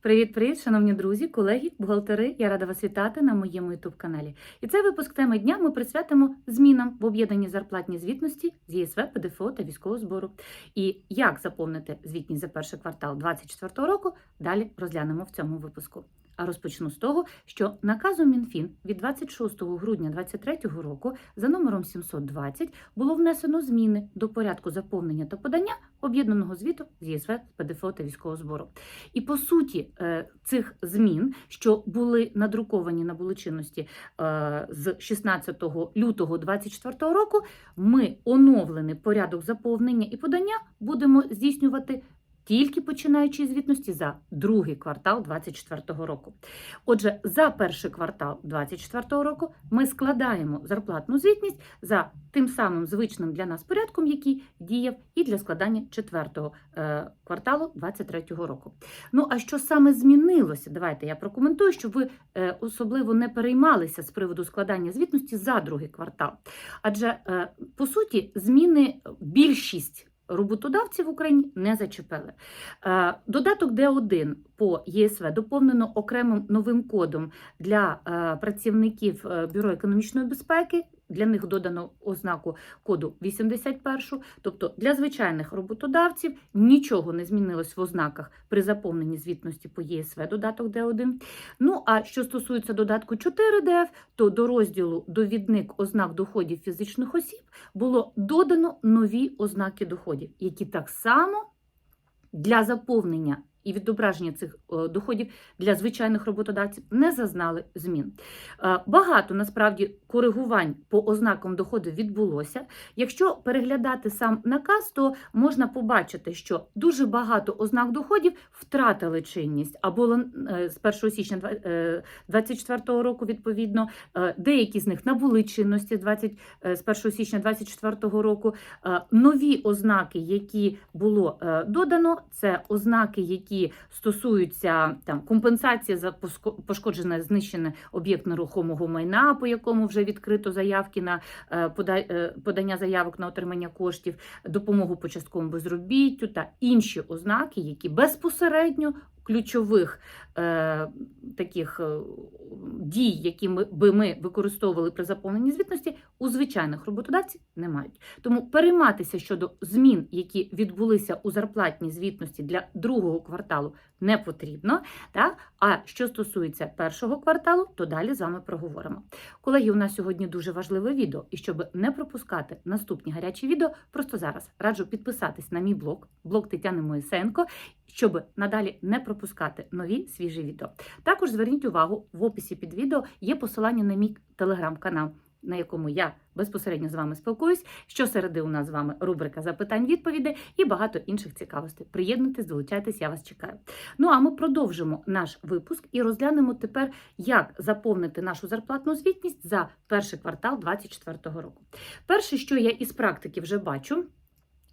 Привіт-привіт, шановні друзі, колеги, бухгалтери. Я рада вас вітати на моєму youtube каналі. І цей випуск теми дня ми присвятимо змінам в об'єднанні зарплатні звітності з ЄСВ, ПДФО та військового збору. І як заповнити звітність за перший квартал 2024 року, далі розглянемо в цьому випуску. А розпочну з того, що наказом Мінфін від 26 грудня 2023 року за номером 720 було внесено зміни до порядку заповнення та подання об'єднаного звіту з ЄСВ, ПДФО та військового збору. І по суті е, цих змін, що були надруковані набули чинності е, з 16 лютого 2024 року, ми оновлений порядок заповнення і подання будемо здійснювати. Тільки починаючи звітності за другий квартал 2024 року. Отже, за перший квартал 2024 року ми складаємо зарплатну звітність за тим самим звичним для нас порядком, який діяв і для складання четвертого е, кварталу 2023 року. Ну а що саме змінилося? Давайте я прокоментую, щоб ви е, особливо не переймалися з приводу складання звітності за другий квартал. Адже е, по суті зміни більшість. Роботодавців в Україні не зачепили. Е, Додаток Д1 по ЄСВ доповнено окремим новим кодом для е, працівників е, Бюро економічної безпеки. Для них додано ознаку коду 81, тобто для звичайних роботодавців нічого не змінилось в ознаках при заповненні звітності по ЄСВ додаток Д1. Ну а що стосується додатку 4ДФ, то до розділу довідник ознак доходів фізичних осіб було додано нові ознаки доходів, які так само для заповнення і відображення цих е, доходів для звичайних роботодавців не зазнали змін. Е, Багато насправді коригувань по ознакам доходу відбулося. Якщо переглядати сам наказ, то можна побачити, що дуже багато ознак доходів втратили чинність або е, з 1 січня 2024 року, відповідно, деякі з них набули чинності 20, е, з 1 січня 2024 року. Нові ознаки, які було додано, це ознаки, які стосуються там компенсації за пошкоджене знищене об'єкт нерухомого майна, по якому вже відкрито заявки на е, е, подання заявок на отримання коштів, допомогу по частковому безробіттю та інші ознаки, які безпосередньо ключових е, таких е, дій, які ми би ми використовували при заповненні звітності, у звичайних роботодавців не мають. Тому перейматися щодо змін, які відбулися у зарплатній звітності для другого кварталу, не потрібно. Так? А що стосується першого кварталу, то далі з вами проговоримо. Колеги, у нас сьогодні дуже важливе відео, і щоб не пропускати наступні гарячі відео, просто зараз раджу підписатись на мій блог, блог Тетяни Моїсенко, щоб надалі не пропускати нові свіжі відео. Також зверніть увагу, в описі під відео є посилання на мій телеграм-канал. На якому я безпосередньо з вами спілкуюсь. Щосереди у нас з вами рубрика запитань-відповідей і багато інших цікавостей. Приєднуйтесь, долучайтесь, я вас чекаю. Ну а ми продовжимо наш випуск і розглянемо тепер, як заповнити нашу зарплатну звітність за перший квартал 2024 року. Перше, що я із практики вже бачу.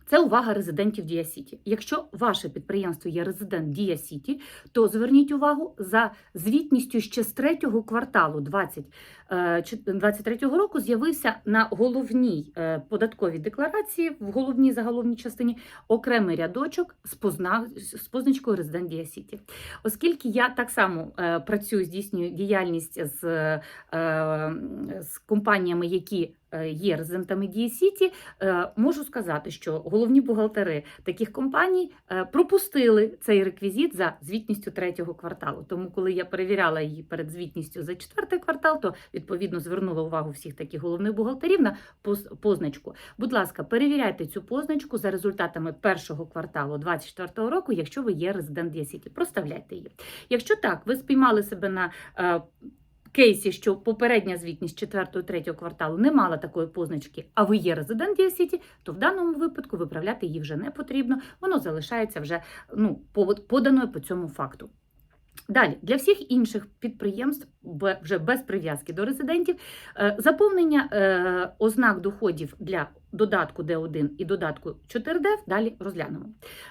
Це увага резидентів Дія Сіті. Якщо ваше підприємство є резидент Дія Сіті, то зверніть увагу за звітністю ще з третього кварталу 2023 року з'явився на головній е, податковій декларації, в головній заголовній частині окремий рядочок з, позна... з позначкою резидент Дія Сіті. Оскільки я так само е, працюю, здійснюю діяльність з, е, з компаніями, які е, є резидентами Дія Сіті, е, можу сказати, що головні бухгалтери таких компаній е, пропустили цей реквізит за звітністю третього кварталу. Тому, коли я перевіряла її перед звітністю за четвертий квартал, то відповідно звернула увагу всіх таких головних бухгалтерів на позначку. Будь ласка, перевіряйте цю позначку за результатами першого кварталу 2024 року, якщо ви є резидент Сіті. Проставляйте її. Якщо так, ви спіймали себе на е, кейсі, що попередня звітність 4-3 кварталу не мала такої позначки, а ви є резидент Дія Сіті, то в даному випадку виправляти її вже не потрібно, воно залишається вже ну, поданою по цьому факту. Далі, для всіх інших підприємств, вже без прив'язки до резидентів, е, заповнення е, ознак доходів для додатку Д1 і додатку 4ДФ далі розглянемо.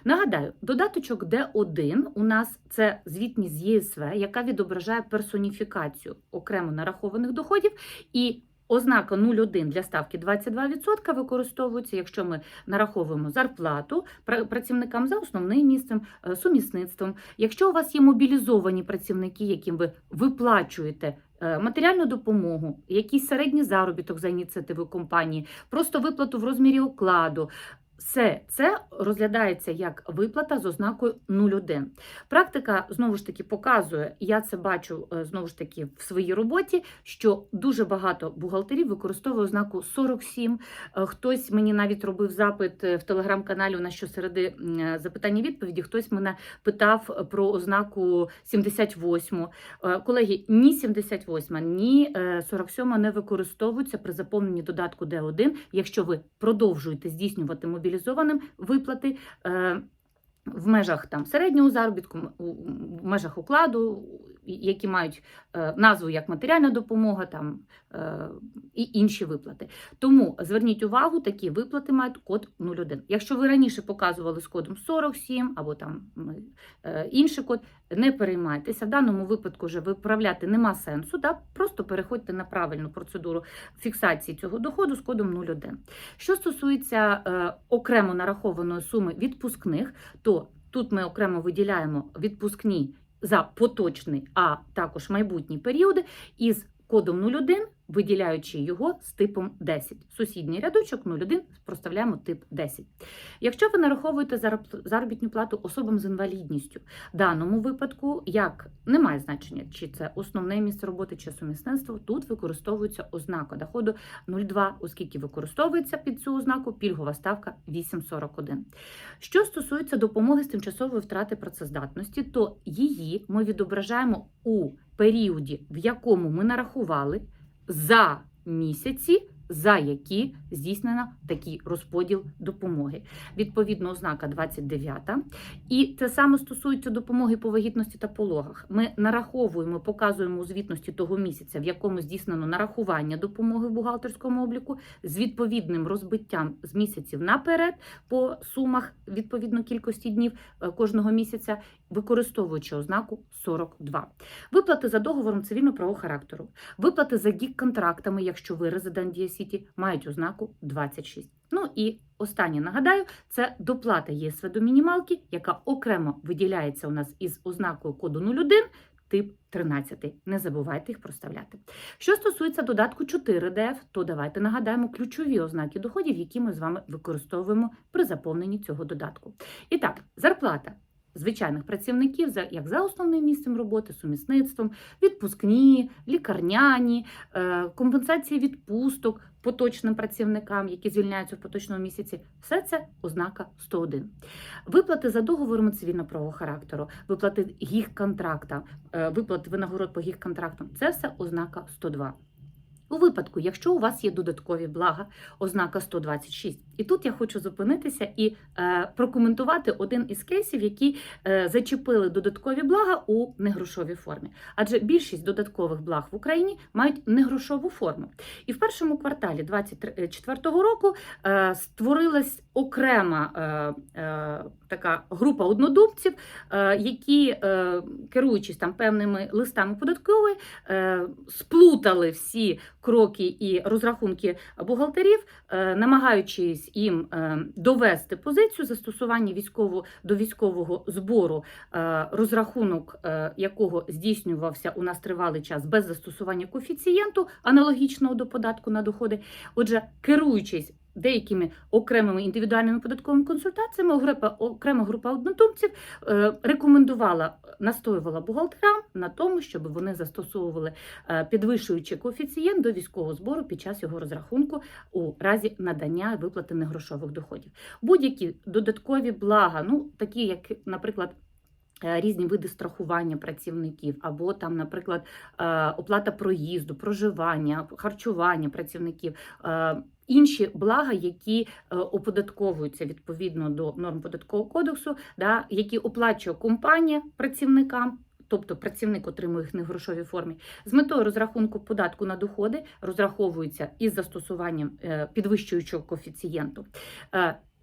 Нагадаю, додаточок Д1 у нас це звітність з ЄСВ, яка відображає персоніфікацію окремо нарахованих доходів і ознака 0,1 для ставки 22% використовується, якщо ми нараховуємо зарплату пра- працівникам за основним місцем, е, сумісництвом. Якщо у вас є мобілізовані працівники, яким ви виплачуєте е, матеріальну допомогу, якийсь середній заробіток за ініціативою компанії, просто виплату в розмірі окладу. Все це розглядається як виплата з ознакою 0,1. Практика знову ж таки показує, я це бачу е, знову ж таки в своїй роботі, що дуже багато бухгалтерів використовує ознаку 47. Е, Хтось мені навіть робив запит е, в телеграм-каналі. У нас щосереди запитання відповіді. Хтось мене питав про ознаку 78. Е, Колеги, ні 78, ні е, 47 не використовуються при заповненні додатку Д1, якщо ви продовжуєте здійснювати мобілізованим виплати. е, В межах там середнього заробітку, в межах укладу, які мають е, назву як матеріальна допомога, там е, і інші виплати. Тому зверніть увагу, такі виплати мають код 01. Якщо ви раніше показували з кодом 47 або там е, інший код, не переймайтеся. В даному випадку вже виправляти нема сенсу. Да? Просто переходьте на правильну процедуру фіксації цього доходу з кодом 01. Що стосується окремо нарахованої суми відпускних, то тут ми окремо виділяємо відпускні за поточний, а також майбутні періоди із кодом 01, виділяючи його з типом 10. Сусідній рядочок 01 проставляємо тип 10. Якщо ви нараховуєте заробітну плату особам з інвалідністю, в даному випадку як немає значення, чи це основне місце роботи, чи сумісництво, тут використовується ознака доходу 0,2, оскільки використовується під цю ознаку пільгова ставка 8,41. Що стосується допомоги з тимчасової втрати працездатності, то її ми відображаємо у періоді, в якому ми нарахували за місяці, за які здійснено такий розподіл допомоги. Відповідно, ознака 29. І це саме стосується допомоги по вагітності та пологах. Ми нараховуємо, показуємо у звітності того місяця, в якому здійснено нарахування допомоги в бухгалтерському обліку з відповідним розбиттям з місяців наперед по сумах відповідно кількості днів е, кожного місяця, використовуючи ознаку 42. Виплати за договором цивільно-правового характеру. Виплати за гік-контрактами, якщо ви резидент Дія Сіті, мають ознаку 26. Ну і останнє нагадаю, це доплата ЄСВ до мінімалки, яка окремо виділяється у нас із ознакою коду 01, тип 13. Не забувайте їх проставляти. Що стосується додатку 4 ДФ, то давайте нагадаємо ключові ознаки доходів, які ми з вами використовуємо при заповненні цього додатку. І так, зарплата. Звичайних працівників, як за основним місцем роботи, сумісництвом, відпускні, лікарняні, е, компенсації відпусток поточним працівникам, які звільняються в поточному місяці, все це ознака 101. Виплати за договорами цивільно-правового характеру, виплати гіг-контракта, е, виплати винагород по гіг-контрактам це все ознака 102. У випадку, якщо у вас є додаткові блага, ознака 126. І тут я хочу зупинитися і е, прокоментувати один із кейсів, які е, зачепили додаткові блага у негрошовій формі. Адже більшість додаткових благ в Україні мають негрошову форму. І в першому кварталі 2024 року е, створилась окрема е, е, така група однодумців, е, які, е, керуючись там певними листами податкової, е, сплутали всі кроки і розрахунки бухгалтерів, е, намагаючись їм е, довести позицію застосування військово до військового збору, е, розрахунок е, якого здійснювався у нас тривалий час без застосування коефіцієнту, аналогічного до податку на доходи. Отже, керуючись деякими окремими індивідуальними податковими консультаціями, група, окрема група однодумців е, рекомендувала, настоювала бухгалтерам на тому, щоб вони застосовували е, підвищуючи коефіцієнт до військового збору під час його розрахунку у разі надання виплати негрошових доходів. Будь-які додаткові блага, ну такі як, наприклад. е, Різні види страхування працівників, або там, наприклад, оплата проїзду, проживання, харчування працівників, інші блага, які е, оподатковуються відповідно до норм податкового кодексу, да, які оплачує компанія працівникам. Тобто працівник отримує їх не в грошовій формі, з метою розрахунку податку на доходи розраховується із застосуванням е, підвищуючого коефіцієнту.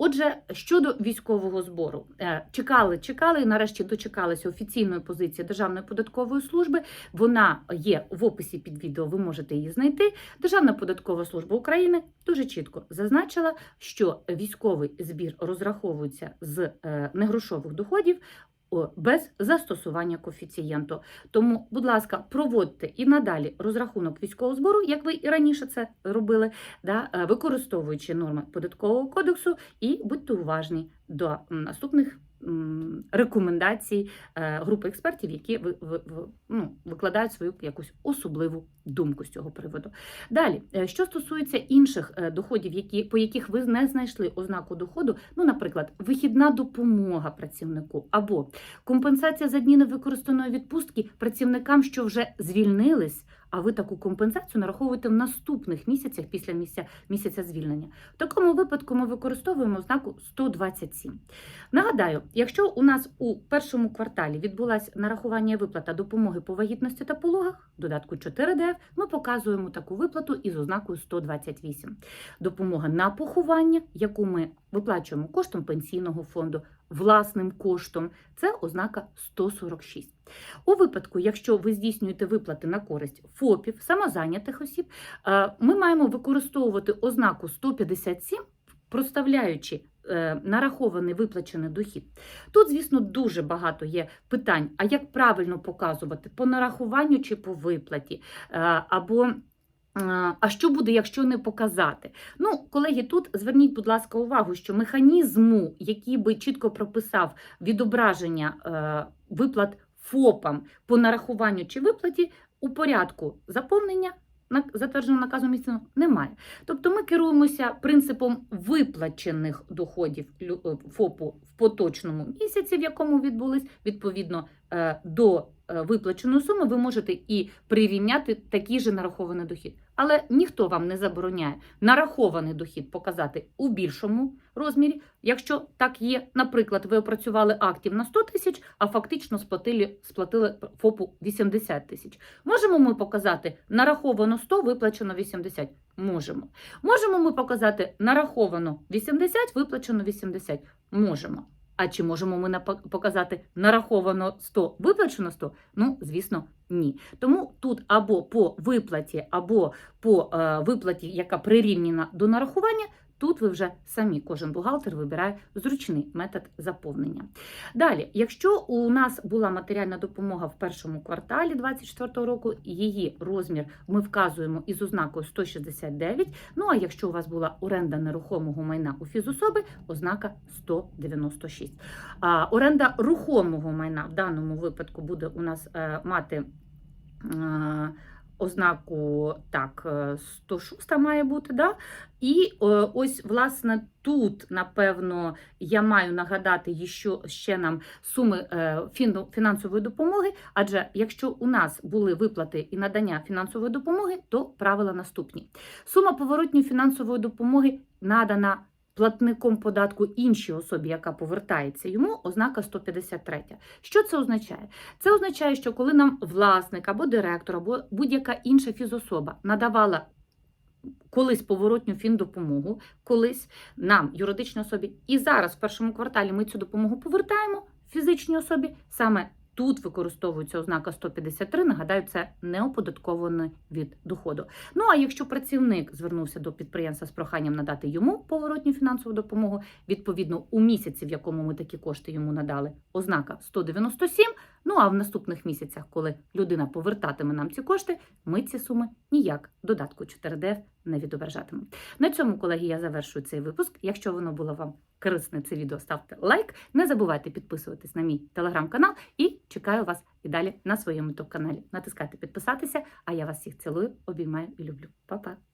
Отже, щодо військового збору, Е, чекали, чекали і нарешті дочекалися офіційної позиції Державної податкової служби. Вона є в описі під відео, ви можете її знайти. Державна податкова служба України дуже чітко зазначила, що військовий збір розраховується з е, негрошових доходів. Без застосування коефіцієнту. Тому, будь ласка, проводьте і надалі розрахунок військового збору, як ви і раніше це робили, да, е, використовуючи норми податкового кодексу, і будьте уважні до наступних рекомендацій е, групи експертів, які ну, викладають свою якусь особливу думку з цього приводу. Далі, е, що стосується інших е, доходів, які, по яких ви не знайшли ознаку доходу, ну, наприклад, вихідна допомога працівнику або компенсація за дні невикористаної відпустки працівникам, що вже звільнились, а ви таку компенсацію нараховуєте в наступних місяцях після місяця, місяця звільнення. В такому випадку ми використовуємо ознаку 127. Нагадаю, якщо у нас у першому кварталі відбулася нарахування виплата допомоги по вагітності та пологах, додатку 4 ДФ, ми показуємо таку виплату із ознакою 128. Допомога на поховання, яку ми виплачуємо коштом пенсійного фонду, власним коштом, це ознака 146. У випадку, якщо ви здійснюєте виплати на користь ФОПів, самозайнятих осіб, е, ми маємо використовувати ознаку 157, проставляючи е, нарахований виплачений дохід. Тут, звісно, дуже багато є питань, а як правильно показувати по нарахуванню чи по виплаті, Е, або а що буде, якщо не показати? Ну, колеги, тут зверніть, будь ласка, увагу, що механізму, який би чітко прописав відображення е, виплат ФОПам по нарахуванню чи виплаті у порядку заповнення затвердженого наказом місцевого немає. Тобто ми керуємося принципом виплачених доходів е, ФОПу в поточному місяці, в якому відбулись, відповідно е, до е, виплаченої суми, ви можете і прирівняти такий же нарахований дохід. Але ніхто вам не забороняє нарахований дохід показати у більшому розмірі. Якщо так є, наприклад, ви опрацювали актів на 100 тисяч, а фактично сплатили, сплатили ФОПу 80 тисяч. Можемо ми показати нараховано 100, виплачено 80? Можемо. Можемо ми показати нараховано 80, виплачено 80? Можемо. А чи можемо ми показати нараховано 100, виплачено 100? Ну, звісно, ні. Тому тут або по виплаті, або по е, виплаті, яка прирівняна до нарахування, тут ви вже самі, кожен бухгалтер вибирає зручний метод заповнення. Далі, якщо у нас була матеріальна допомога в першому кварталі 2024 року, її розмір ми вказуємо із ознакою 169. Ну а якщо у вас була оренда нерухомого майна у фізособи, ознака 196. А оренда рухомого майна в даному випадку буде у нас е, мати. Е, Ознаку так, е, 106 має бути, да? І е, ось, власне, тут, напевно, я маю нагадати що ще нам суми е, фінансової допомоги. Адже якщо у нас були виплати і надання фінансової допомоги, то правила наступні: сума поворотньої фінансової допомоги надана платником податку іншій особі, яка повертається йому, ознака 153. Що це означає? Це означає, що коли нам власник або директор, або будь-яка інша фізособа надавала колись поворотню фіндопомогу, колись нам, юридичній особі, і зараз в першому кварталі ми цю допомогу повертаємо фізичній особі, саме тут використовується ознака 153, нагадаю, це неоподатковане від доходу. Ну а якщо працівник звернувся до підприємства з проханням надати йому поворотню фінансову допомогу, відповідно у місяці, в якому ми такі кошти йому надали, ознака 197. Ну а в наступних місяцях, коли людина повертатиме нам ці кошти, ми ці суми ніяк додатку 4DF не відображатимемо. На цьому, колеги, я завершую цей випуск. Якщо воно було вам корисне, це відео ставте лайк. Не забувайте підписуватись на мій телеграм-канал і чекаю вас і далі на своєму ютуб каналі. Натискайте підписатися, а я вас всіх цілую, обіймаю і люблю. Па-па!